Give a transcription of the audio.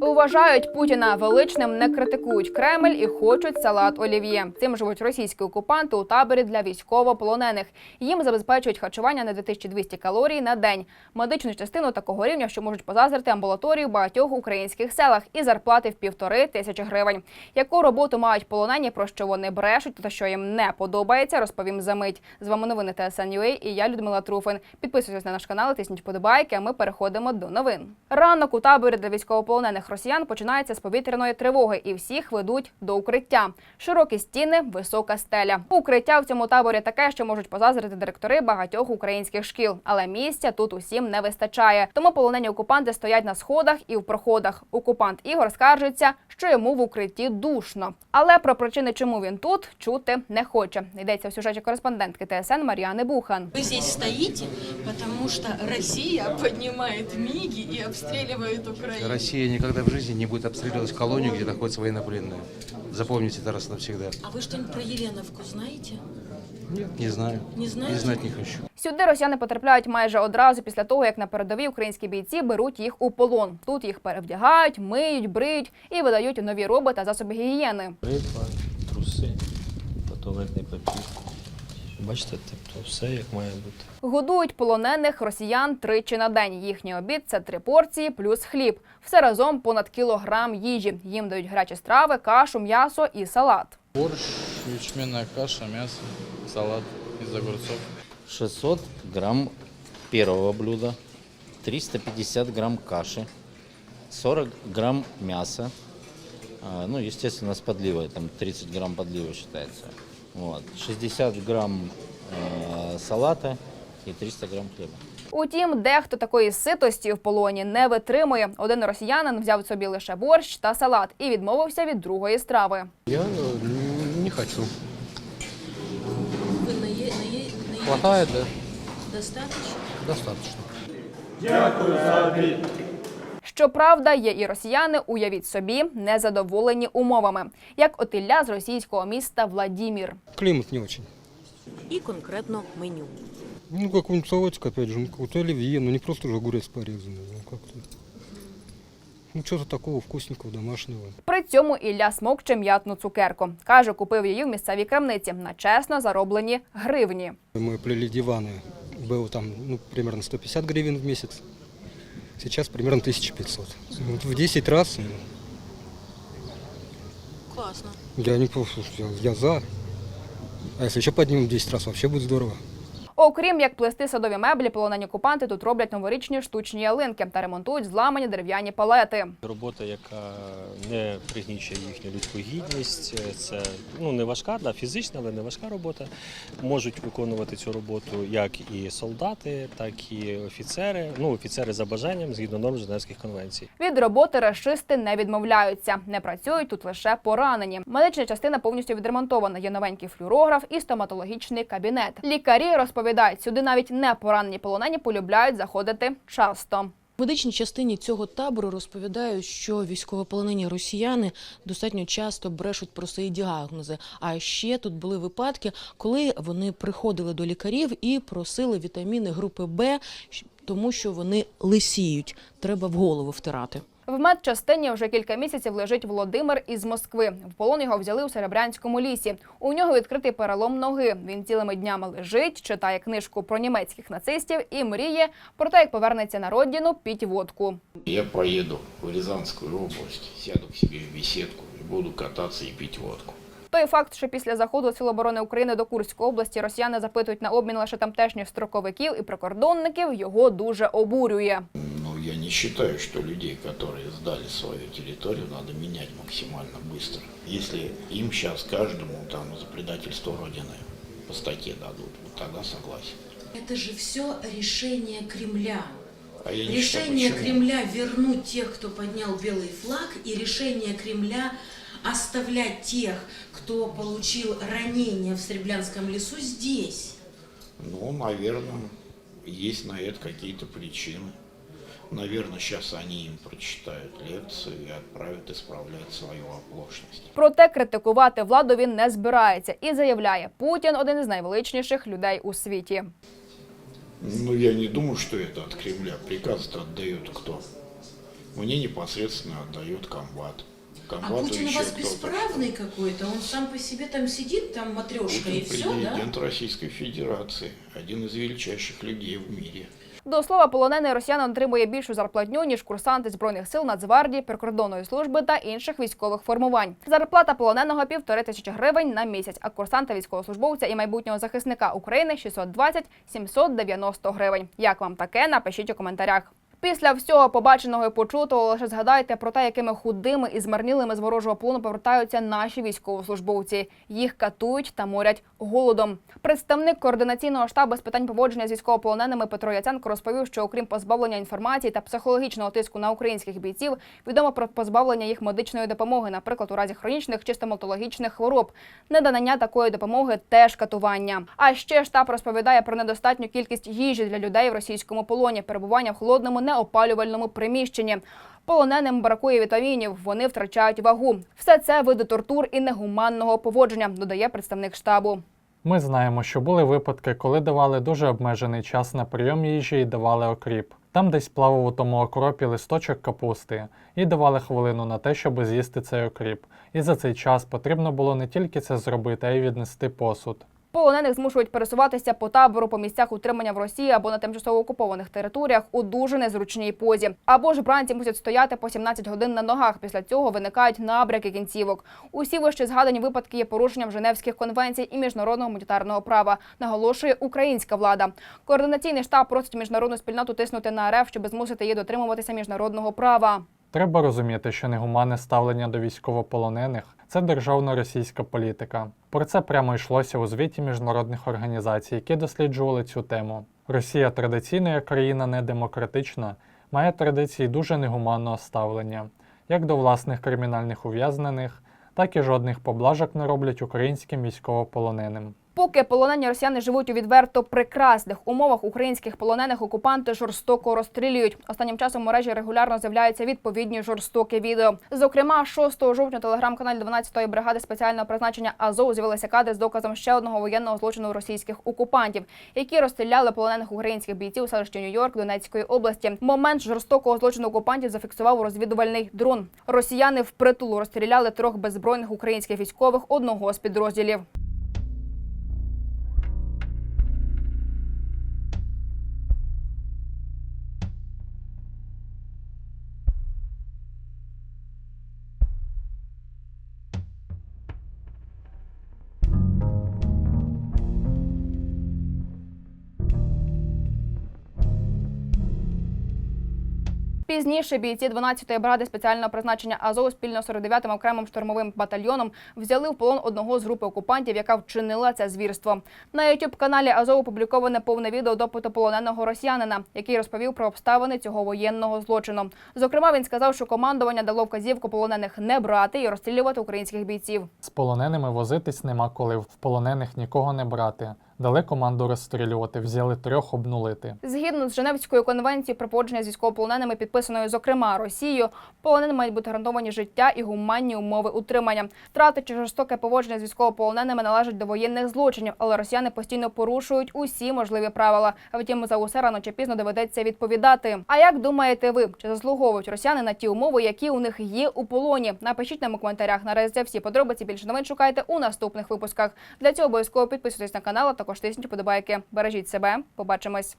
Вважають Путіна величним, не критикують Кремль і хочуть салат олів'є. Цим живуть російські окупанти у таборі для військовополонених. Їм забезпечують харчування на 2200 калорій на день, медичну частину такого рівня, що можуть позазрити амбулаторії в багатьох українських селах, і зарплати в півтори тисячі гривень. Яку роботу мають полонені, про що вони брешуть та що їм не подобається, розповім за мить. З вами новини ТСН.UA і я Людмила Труфин. Підписуйтесь на наш канал, тисніть подобайки. А ми переходимо до новин. Ранок у таборі для військовополонених росіян починається з повітряної тривоги, і всіх ведуть до укриття. Широкі стіни, висока стеля. Укриття в цьому таборі таке, що можуть позазрити директори багатьох українських шкіл, але місця тут усім не вистачає. Тому полонені окупанти стоять на сходах і в проходах. Окупант Ігор скаржиться, що йому в укритті душно. Але про причини, чому він тут, чути не хоче. Йдеться в сюжеті кореспондентки ТСН Мар'яни Бухан. Вы здесь стоите, потому что Россия поднимает МИГи и обстреливает Украину. Россия никогда в жизни не будет обстреливать колонию, где находятся военнопленные. Запомните это раз и навсегда. А вы что-нибудь про Еленовку знаете? Нет, не знаю. Не знаете? И знать не хочу. Сюди росіяни потрапляють майже одразу після того, як на передовій українські бійці беруть їх у полон. Тут їх перевдягають, миють, бриють і видають нові роби та засоби гігієни. Бритва, труси, туалетний папір. Бачите, тобто все як має бути. Годують полонених росіян тричі на день. Їхній обід це три порції плюс хліб. Все разом понад кілограм їжі. Їм дають гарячі страви, кашу, м'ясо і салат. Борщ, ячменная каша, мясо, салат из огурцов. 600 грамм первого блюда, 350 грамм каши, 40 грамм мяса, ну, естественно, с подливой, там 30 грамм подливы считается, вот, 60 грамм э, салата и 300 грамм хлеба. Утім, дехто такої ситості в полоні не витримує. Один росіянин взяв собі лише борщ та салат і відмовився від другої страви. Я не хочу. Вы нае, нае, нае- Хватает, да? достаточно? Достаточно. Щоправда, є і росіяни, уявіть собі, незадоволені умовами, як от Ілля з російського міста Владімір. Климат не очень. И конкретно меню. Ну, какой-нибудь салатик, опять же, ну, какой-то оливье, ну, не просто же огурец порезанный, ну, как-то. Ну, что-то такого вкусненького, домашнего. При цьому Ілля смокче м'ятну цукерку. Каже, купив її в місцевій крамниці на чесно зароблені гривні. Мы плели диваны, было там, ну, примерно 150 гривен в месяц. Сейчас примерно 1500. Вот в 10 раз, Классно. я не я, я за. А если еще поднимем в 10 раз, вообще будет здорово. Окрім як плести садові меблі, полонені окупанти тут роблять новорічні штучні ялинки та ремонтують зламані дерев'яні палети. Робота, яка не пригнічує їхню людську гідність, це ну не важка, да, фізична, але не важка робота. Можуть виконувати цю роботу як і солдати, так і офіцери. Ну, офіцери за бажанням згідно норм Женевських конвенцій. Від роботи рашисти не відмовляються. Не працюють тут лише поранені. Медична частина повністю відремонтована. Є новенький флюорограф і стоматологічний кабінет. Лікарі розповідають, сюди навіть не поранені полонені полюбляють заходити часто. В медичній частині цього табору розповідають, що військовополонені росіяни достатньо часто брешуть про свої діагнози. А ще тут були випадки, коли вони приходили до лікарів і просили вітаміни групи Б, тому що вони лисіють. Треба в голову втирати. В медчастині вже кілька місяців лежить Володимир із Москви. В полон його взяли у Серебрянському лісі. У нього відкритий перелом ноги. Він цілими днями лежить, читає книжку про німецьких нацистів і мріє про те, як повернеться на родину піть водку. Я поеду в Рязанскую область, сяду к себе в беседку и буду кататься и пить водку. Той факт, що після заходу Сил оборони України до Курської області росіяни запитують на обмін лише тамтешніх строковиків і прикордонників, його дуже обурює. Я не считаю, что людей, которые сдали свою территорию, надо менять максимально быстро. Если им сейчас каждому там за предательство Родины по статье дадут, вот тогда согласен. Это же все решение Кремля. А я не Решение считаю. Кремля вернуть тех, кто поднял белый флаг, и решение Кремля оставлять тех, кто получил ранения в Среблянском лесу здесь. Ну, наверное, есть на это какие-то причины. Наверное, сейчас они им прочитают лекцию и отправят исправлять свою оплошность. Проте критикувати владу він не збирається і заявляє, Путін один із найвеличніших людей у світі. Ну, я не думаю, что это от Кремля. Приказ-то отдает кто? мне непосредственно отдает комбат. А Комбату Путин у вас кто-то. бесправный какой-то? Он сам по себе там сидит, там матрешка и Путин все, да? президент Российской Федерации, один из величайших людей в мире. До слова, полонений росіянин отримує більшу зарплатню, ніж курсанти збройних сил Нацгвардії, прикордонної служби та інших військових формувань. Зарплата полоненого півтори тисячі гривень на місяць, а курсанта військовослужбовця і майбутнього захисника України 620-790 гривень. Як вам таке? Напишіть у коментарях. Після всього побаченого і почутого лише згадайте про те, якими худими і змарнілими з ворожого полону повертаються наші військовослужбовці. Їх катують та морять голодом. Представник координаційного штабу з питань поводження з військовополоненими Петро Яценко розповів, що окрім позбавлення інформації та психологічного тиску на українських бійців, відомо про позбавлення їх медичної допомоги, наприклад, у разі хронічних чи стоматологічних хвороб. Недонання такої допомоги теж катування. А ще штаб розповідає про недостатню кількість їжі для людей в російському полоні, перебування в холодному неопалювальному приміщенні. Полоненим бракує вітамінів, вони втрачають вагу. Все це види тортур і негуманного поводження, додає представник штабу. Ми знаємо, що були випадки, коли давали дуже обмежений час на прийом їжі і давали окріп. Там десь плавав у тому окропі листочок капусти і давали хвилину на те, щоб з'їсти цей окріп. І за цей час потрібно було не тільки це зробити, а й віднести посуд. Полонених змушують пересуватися по табору, по місцях утримання в Росії або на тимчасово окупованих територіях у дуже незручній позі. Або ж бранці мусять стояти по 17 годин на ногах. Після цього виникають набряки кінцівок. Усі вище згадані випадки є порушенням Женевських конвенцій і міжнародного гуманітарного права, наголошує українська влада. Координаційний штаб просить міжнародну спільноту тиснути на РФ, щоб змусити її дотримуватися міжнародного права. Треба розуміти, що негуманне ставлення до військовополонених це державна російська політика. Про це прямо йшлося у звіті міжнародних організацій, які досліджували цю тему. Росія традиційно як країна недемократична, має традиції дуже негуманного ставлення, як до власних кримінальних ув'язнених, так і жодних поблажок не роблять українським військовополоненим. Поки полонені росіяни живуть у відверто прекрасних умовах, українських полонених окупанти жорстоко розстрілюють. Останнім часом мережі регулярно з'являються відповідні жорстокі відео. Зокрема, 6 жовтня телеграм-каналі 12-ї бригади спеціального призначення Азов з'явилися кадри з доказом ще одного воєнного злочину російських окупантів, які розстріляли полонених українських бійців у селищі Нью-Йорк Донецької області. Момент жорстокого злочину окупантів зафіксував розвідувальний дрон. Росіяни впритул розстріляли трьох беззбройних українських військових одного з підрозділів. Пізніше бійці 12-ї бригади спеціального призначення Азов спільно з 49-м окремим штурмовим батальйоном взяли в полон одного з групи окупантів, яка вчинила це звірство. На youtube каналі Азов опубліковане повне відео допиту полоненого росіянина, який розповів про обставини цього воєнного злочину. Зокрема, він сказав, що командування дало вказівку полонених не брати і розстрілювати українських бійців. З полоненими возитись нема коли, в полонених нікого не брати. Дали команду розстрілювати, взяли трьох обнулити. Згідно з Женевською конвенцією про поводження з військовополоненими, підписаною зокрема Росією, полоненим мають бути гарантовані життя і гуманні умови утримання. Втрати чи жорстоке поводження з військовополоненими належать до воєнних злочинів, але росіяни постійно порушують усі можливі правила. Втім, за усе рано чи пізно доведеться відповідати. А як думаєте ви, чи заслуговують росіяни на ті умови, які у них є у полоні? Напишіть нам у коментарях. Наразі всі подробиці. Більше новин шукайте у наступних випусках. Для цього обов'язково підписуйтесь на канал, а також тисніть подобайки. Бережіть себе. Побачимось.